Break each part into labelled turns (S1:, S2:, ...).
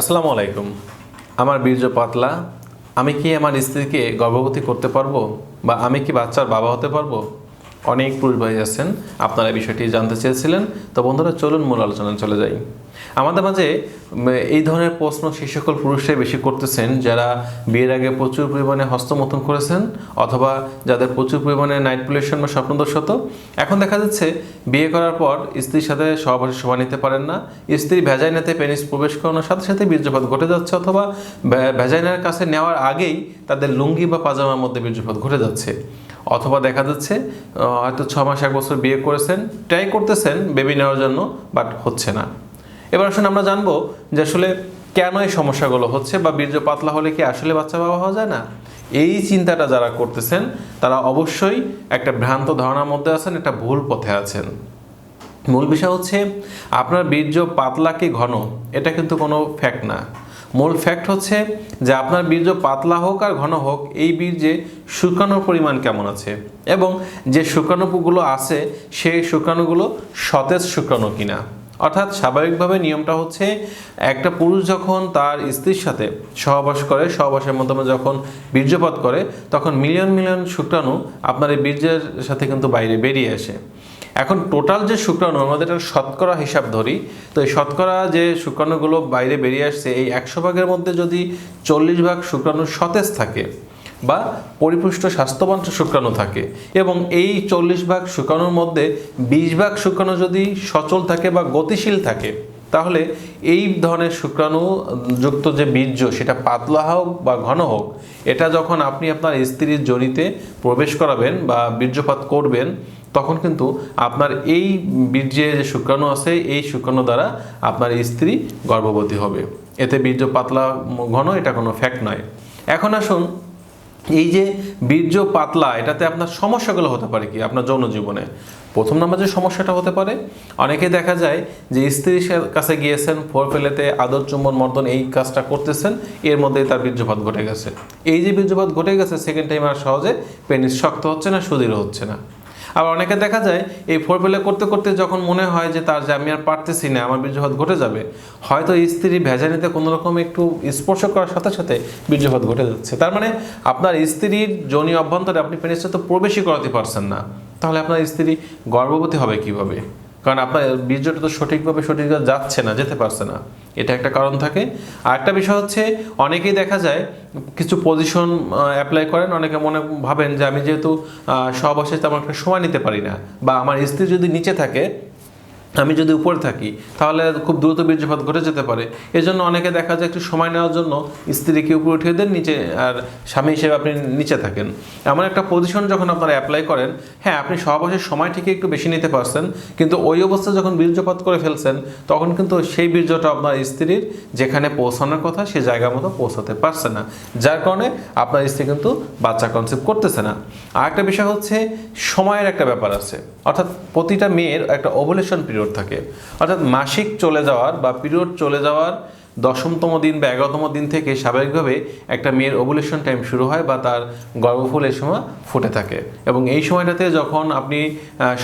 S1: আসসালামু আলাইকুম। আমার বীর্য পাতলা, আমি কি আমার স্ত্রীকে গর্ভবতী করতে পারব বা আমি কি বাচ্চার বাবা হতে পারব? অনেক পুরুষ ভাই আছেন, আপনারা এই বিষয়টি জানতে চেয়েছিলেন। তো বন্ধুরা, চলুন মূল আলোচনায় চলে যাই। আমাদের মাঝে এই ধরনের প্রশ্ন সেই সকল পুরুষরাই বেশি করতেছেন যারা বিয়ের আগে প্রচুর পরিমাণে হস্তমথন করেছেন অথবা যাদের প্রচুর পরিমাণে নাইট পলিউশন বা স্বপ্নদোষ হতো এখন দেখা যাচ্ছে বিয়ে করার পর স্ত্রীর সাথে সহবাসে শোভা নিতে পারেন না। স্ত্রী ভেজাইনাতে পেনিস প্রবেশ করানোর সাথে সাথে বীর্যপাত ঘটে যাচ্ছে অথবা ভেজাইনার কাছে নেওয়ার আগেই তাদের লুঙ্গি বা পাজামার মধ্যে বীর্যপাত ঘটে যাচ্ছে। অথবা দেখা যাচ্ছে হয়তো ছ মাস এক বছর বিয়ে করেছেন ট্রাই করতেছেন বেবি নেওয়ার জন্য বাট হচ্ছে না। এবার আসলে আমরা জানব যে আসলে কেন এই সমস্যাগুলো হচ্ছে বা বীর্য পাতলা হলে কি আসলে বাচ্চা বাবা হওয়া যায় না? এই চিন্তাটা যারা করতেছেন, তারা অবশ্যই একটা ভ্রান্ত ধারণার মধ্যে আছেন, একটা ভুল পথে আছেন। মূল বিষয় হচ্ছে, আপনার বীর্য পাতলা কি ঘন? এটা কিন্তু কোনো ফ্যাক্ট না। মূল ফ্যাক্ট হচ্ছে যে আপনার বীর্য পাতলা হোক আর ঘন হোক, এই বীর্যে শুকানোর পরিমাণ কেমন আছে? এবং যে শুকানোগুলো আছে, সেই শুকানোগুলো সতেজ শুকানো কিনা? অর্থাৎ স্বাভাবিকভাবে নিয়মটা হচ্ছে একটা পুরুষ যখন তার স্ত্রীর সাথে সহবাস করে, সহবাসের মাধ্যমে যখন বীর্যপাত করে, তখন মিলিয়ন মিলিয়ন শুক্রাণু আপনার এই বীর্যের সাথে কিন্তু বাইরে বেরিয়ে আসে। এখন টোটাল যে শুক্রাণু আমাদের শতকরা হিসাব ধরি, তো এই শতকরা যে শুক্রাণুগুলো বাইরে বেরিয়ে আসছে, এই একশো ভাগের মধ্যে যদি চল্লিশ ভাগ শুক্রাণু সতেজ থাকে বা পরিপুষ্ট স্বাস্থ্যবান শুক্রাণু থাকে এবং এই চল্লিশ ভাগ শুক্রাণুর মধ্যে বিশ ভাগ শুক্রাণু যদি সচল থাকে বা গতিশীল থাকে, তাহলে এই ধরনের শুক্রাণু যুক্ত যে বীর্য, সেটা পাতলা হোক বা ঘন হোক, এটা যখন আপনি আপনার স্ত্রীর জনিতে প্রবেশ করাবেন বা বীর্যপাত করবেন, তখন কিন্তু আপনার এই বীর্যে যে শুক্রাণু আছে, এই শুক্রাণু দ্বারা আপনার স্ত্রী গর্ভবতী হবে। এতে বীর্য পাতলা, ঘন, এটা কোনো ফ্যাক্ট নয়। এখন আসুন এই যে বীর্য পাতলা, এটাতে আপনার সমস্যাগুলো হতে পারে কি আপনার যৌন জীবনে প্রথম নাম্বার যে সমস্যাটা হতে পারে, অনেকে দেখা যায় যে স্ত্রীর কাছে গিয়েছেন ফোর ফেলেতে আদর, চুম্বন, মর্দন এই কাজটা করতেছেন, এর মধ্যেই তার বীর্যপাত ঘটে গেছে। এই যে বীর্যপাত ঘটে গেছে সেকেন্ড টাইম আর সহজে পেনিস শক্ত হচ্ছে না, সুদৃঢ় হচ্ছে না। আবার অনেকে দেখা যায় এই ফোর প্লে করতে করতে যখন মনে হয় যে তার যে আমি আর পারতেছি না, আমার বীর্যপাত ঘটে যাবে, হয়তো স্ত্রী ভেজানিতে কোনো রকম একটু স্পর্শ করার সাথে সাথে বীর্যপাত ঘটে যাচ্ছে। তার মানে আপনার স্ত্রীর জনি অভ্যন্তরে আপনি পেনিসটা তো প্রবেশই করাতে পারছেন না। তাহলে আপনার স্ত্রী গর্ভবতী হবে কীভাবে? কারণ আপনার বীর্যটা তো সঠিকভাবে সঠিক যাচ্ছে না, যেতে পারছে না। এটা একটা কারণ থাকে। আর একটা বিষয় হচ্ছে, অনেকেই দেখা যায় কিছু পজিশন অ্যাপ্লাই করেন, অনেকে মনে ভাবেন যে আমি যেহেতু সহবাসে তেমন একটা সময় নিতে পারি না, বা আমার স্ত্রী যদি নিচে থাকে আমি যদি উপরে থাকি, তাহলে খুব দ্রুত বীর্যপাত ঘটে যেতে পারে। এজন্য অনেকে দেখা যায় একটু সময় নেওয়ার জন্য স্ত্রীকে উপরে উঠিয়ে দেন, নিচে আর স্বামী হিসেবে আপনি নিচে থাকেন। এমন একটা পজিশন যখন আপনারা অ্যাপ্লাই করেন হ্যাঁ আপনি সহবাসের সময় ঠিকই একটু বেশি নিতে পারছেন, কিন্তু ওই অবস্থায় যখন বীর্যপাত করে ফেলছেন, তখন কিন্তু সেই বীর্যটা আপনার স্ত্রীর যেখানে পৌঁছানোর কথা, সে জায়গা মতো পৌঁছাতে পারছে না। যার কারণে আপনার স্ত্রী কিন্তু বাচ্চা কনসেপ্ট করতেছে না। আর একটা বিষয় হচ্ছে, সময়ের একটা ব্যাপার আছে। অর্থাৎ প্রতিটা মেয়ের একটা ওভুলেশন পিরিয়ড থাকে। অর্থাৎ মাসিক চলে যাওয়ার বা পিরিয়ড চলে যাওয়ার দশমতম দিন বা এগারোতম দিন থেকে স্বাভাবিকভাবে একটা মেয়ের ওভুলেশন টাইম শুরু হয় বা তার গর্ভফুল এই সময় ফুটে থাকে। এবং এই সময়টাতে যখন আপনি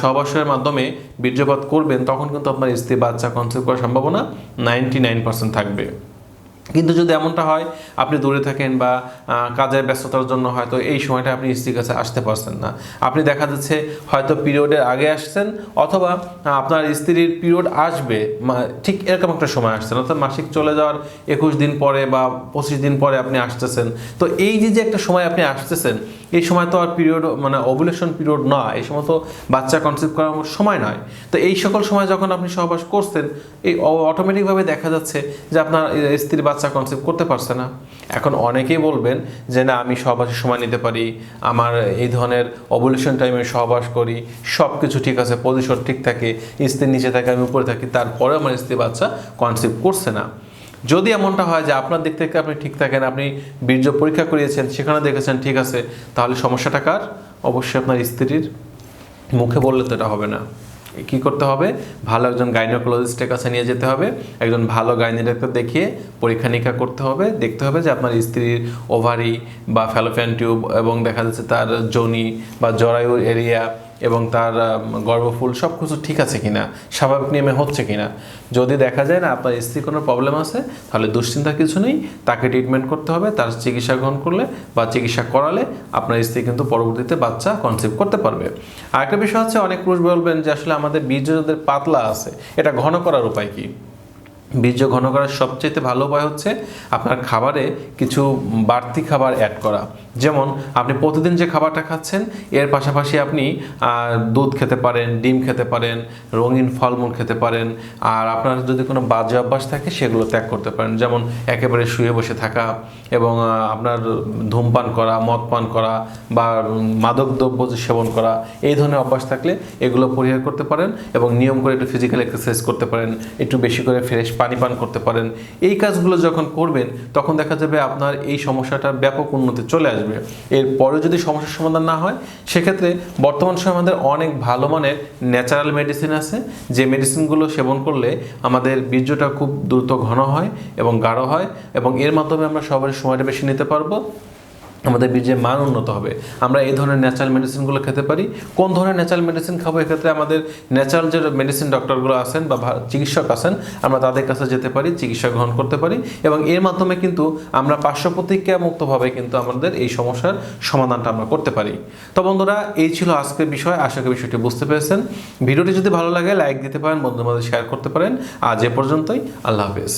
S1: সহবাসের মাধ্যমে বীর্যপাত করবেন, তখন কিন্তু আপনার স্ত্রী বাচ্চা কনসেপ্ট করার সম্ভাবনা নাইনটি নাইন পার্সেন্ট থাকবে। কিন্তু যদি এমনটা হয়, আপনি দূরে থাকেন বা কাজের ব্যস্ততার জন্য হয়তো এই সময়টা আপনি স্ত্রীর কাছে আসতে পারছেন না। আপনি দেখা যাচ্ছে হয়তো পিরিয়ডের আগে আসছেন অথবা আপনার স্ত্রীর পিরিয়ড আসবে ঠিক এরকম একটা সময় আসছেন অর্থাৎ মাসিক চলে যাওয়ার একুশ দিন পরে বা পঁচিশ দিন পরে আপনি আসতেছেন। তো এই যে যে একটা সময় আপনি আসতেছেন, এই সময় তো আর পিরিয়ড মানে ওভুলেশন পিরিয়ড না এই সময় তো বাচ্চা কনসেপ্ট করার সময় নয়। তো এই সকল সময় যখন আপনি সহবাস করছেন, এই অটোমেটিকভাবে দেখা যাচ্ছে যে আপনার স্ত্রী বাচ্চা কনসেপ্ট করতে পারছে না। এখন অনেকেই বলবেন যে, না, আমি সহবাসের সময় নিতে পারি, আমার এই ধরনের ওভুলেশন টাইমে সহবাস করি সব কিছু ঠিক আছে পজিশন ঠিক থাকে স্ত্রীর নিচে থাকে, আমি উপরে থাকি। তারপরে আমার স্ত্রী বাচ্চা কনসেপ্ট করছে না। যদি এমনটা হয় যে, আপনার দিক থেকে আপনি ঠিক থাকেন, আপনি বীর্য পরীক্ষা করিয়েছেন, সেখানে দেখেছেন ঠিক আছে, তাহলে সমস্যাটা কার? অবশ্যই আপনার স্ত্রীর। মুখে বললে তো এটা হবে না। কি করতে হবে? ভালো একজন গাইনোকোলজিস্টের কাছে নিয়ে যেতে হবে। একজন ভালো গাইনিডাক্তার দেখিয়ে পরীক্ষা নিরীক্ষা করতে হবে। দেখতে হবে যে আপনার স্ত্রীর ওভারি বা ফ্যালোফ্যান টিউব এবং দেখা যাচ্ছে তার জনি বা জরায়ুর এরিয়া এবং তার গর্ভফুল সব কিছু ঠিক আছে কিনা, স্বাভাবিক নিয়মে হচ্ছে কিনা। যদি দেখা যায় না আপনার স্ত্রীর কোনো প্রবলেম আছে, তাহলে দুশ্চিন্তা কিছু নেই, তাকে ট্রিটমেন্ট করতে হবে, তার চিকিৎসা গ্রহণ করলে বা চিকিৎসা করালে আপনার স্ত্রী কিন্তু পরবর্তীতে বাচ্চা কনসিভ করতে পারবে। আরেকটা বিষয় হচ্ছে, অনেক পুরুষ বলবেন যে আসলে আমাদের বীর্য যাদের পাতলা আছে, এটা ঘন করার উপায় কি? বীর্য ঘন করার সবচেয়ে ভালো উপায় হচ্ছে আপনার খাবারে কিছু বাড়তি খাবার অ্যাড করা। যেমন, আপনি প্রতিদিন যে খাবারটা খাচ্ছেন, এর পাশাপাশি আপনি দুধ খেতে পারেন, ডিম খেতে পারেন, রঙিন ফলমূল খেতে পারেন, আর আপনার যদি কোনো বাজে অভ্যাস থাকে, সেগুলো ত্যাগ করতে পারেন। যেমন, একেবারে শুয়ে বসে থাকা এবং আপনার ধূমপান করা মদ পান করা বা মাদক দ্রব্য সেবন করা, এই ধরনের অভ্যাস থাকলে এগুলো পরিহার করতে পারেন এবং নিয়ম করে একটু ফিজিক্যাল এক্সারসাইজ করতে পারেন। একটু বেশি করে ফ্রেশ পানি পান করতে পারেন। এই কাজগুলো যখন করবেন, তখন দেখা যাবে আপনার এই সমস্যাটা ব্যাপক উন্নতি চলে আসবে। এরপরে যদি সমস্যার সমাধান না হয়, সেক্ষেত্রে বর্তমান সময় আমাদের অনেক ভালো মানের ন্যাচারাল মেডিসিন আছে, যে মেডিসিনগুলো সেবন করলে আমাদের বীর্যটা খুব দ্রুত ঘন হয় এবং গাঢ় হয় এবং এর মাধ্যমে আমরা সবার সময়টা বেশি নিতে পারব। আমাদের বীর্যের মান উন্নত হবে। আমরা এই ধরনের ন্যাচারাল মেডিসিনগুলো খেতে পারি। কোন ধরনের ন্যাচারাল মেডিসিন খাব? এক্ষেত্রে আমাদের ন্যাচারাল যে মেডিসিন ডক্টরগুলো আছেন বা চিকিৎসক আছেন, আমরা তাদের কাছে যেতে পারি, চিকিৎসা গ্রহণ করতে পারি এবং এর মাধ্যমে কিন্তু আমরা পার্শ্ব প্রতিক্রিয়া মুক্তভাবে কিন্তু আমাদের এই সমস্যার সমাধানটা আমরা করতে পারি। তো বন্ধুরা, এই ছিল আজকের বিষয়। আশা করি বিষয়টি বুঝতে পেরেছেন। ভিডিওটি যদি ভালো লাগে লাইক দিতে পারেন, বন্ধুদের মধ্যে শেয়ার করতে পারেন। আজ এ পর্যন্তই। আল্লাহ হাফেজ।